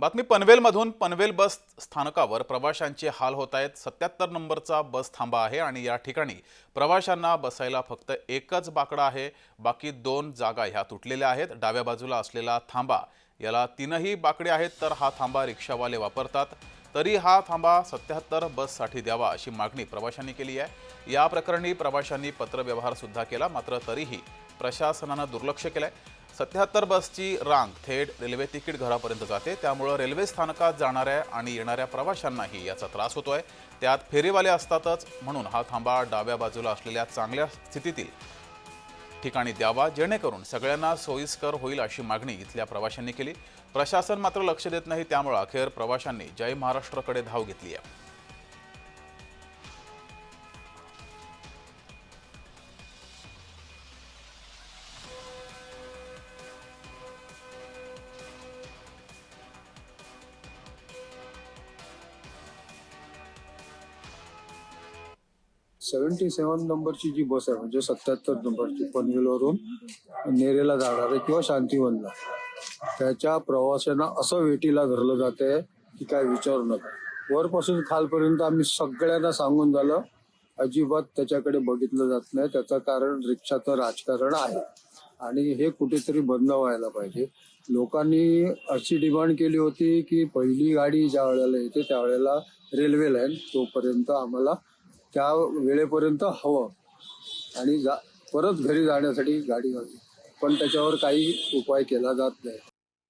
बातमी पनवेलमधून पनवेल बस स्थानकावर प्रवाशांचे हाल होत आहेत. सत्याहत्तर नंबरचा बस थांबा आहे आणि या ठिकाणी प्रवाशांना बसायला फक्त एकच बाकडा आहे. बाकी दोन जागा ह्या तुटलेल्या आहेत. डाव्या बाजूला असलेला थांबा याला तीनही बाकडे आहेत तर हा थांबा रिक्षावाले वापरतात. तरी हा थांबा सत्याहत्तर बससाठी द्यावा अशी मागणी प्रवाशांनी केली आहे. या प्रकरणी प्रवाशांनी पत्रव्यवहारसुद्धा केला मात्र तरीही प्रशासनानं दुर्लक्ष केलं आहे सत्याहत्तर बसची रांग थेट रेल्वे तिकीट घरापर्यंत जाते. त्यामुळं रेल्वे स्थानकात जाणाऱ्या आणि येणाऱ्या प्रवाशांनाही याचा त्रास होतो आहे त्यात फेरीवाले असतातच म्हणून हा थांबा डाव्या बाजूला असलेल्या चांगल्या स्थितीतील ठिकाणी द्यावा जेणेकरून सगळ्यांना सोयीस्कर होईल अशी मागणी इथल्या प्रवाशांनी केली. प्रशासन मात्र लक्ष देत नाही त्यामुळे अखेर प्रवाशांनी जय महाराष्ट्रकडे धाव घेतली आहे सेव्हन्टी सेव्हन नंबरची जी बस आहे म्हणजे सत्याहत्तर नंबरची पनवेलवरून नेरेला जाणारे किंवा शांतीवनला. त्याच्या प्रवाशांना असं वेटीला धरलं जाते की काय विचारू नका. वरपासून खालपर्यंत आम्ही सगळ्यांना सांगून झालं अजिबात त्याच्याकडे बघितलं जात नाही. त्याचं कारण रिक्षाचं राजकारण आहे. आणि हे कुठेतरी बंद व्हायला पाहिजे. लोकांनी अशी डिमांड केली होती की पहिली गाडी ज्या वेळेला येते त्यावेळेला रेल्वे लाईन तोपर्यंत आम्हाला त्या वेळेपर्यंत हवं. आणि जा परत घरी जाण्यासाठी गाडी हवी. पण त्याच्यावर काही उपाय केला जात नाही.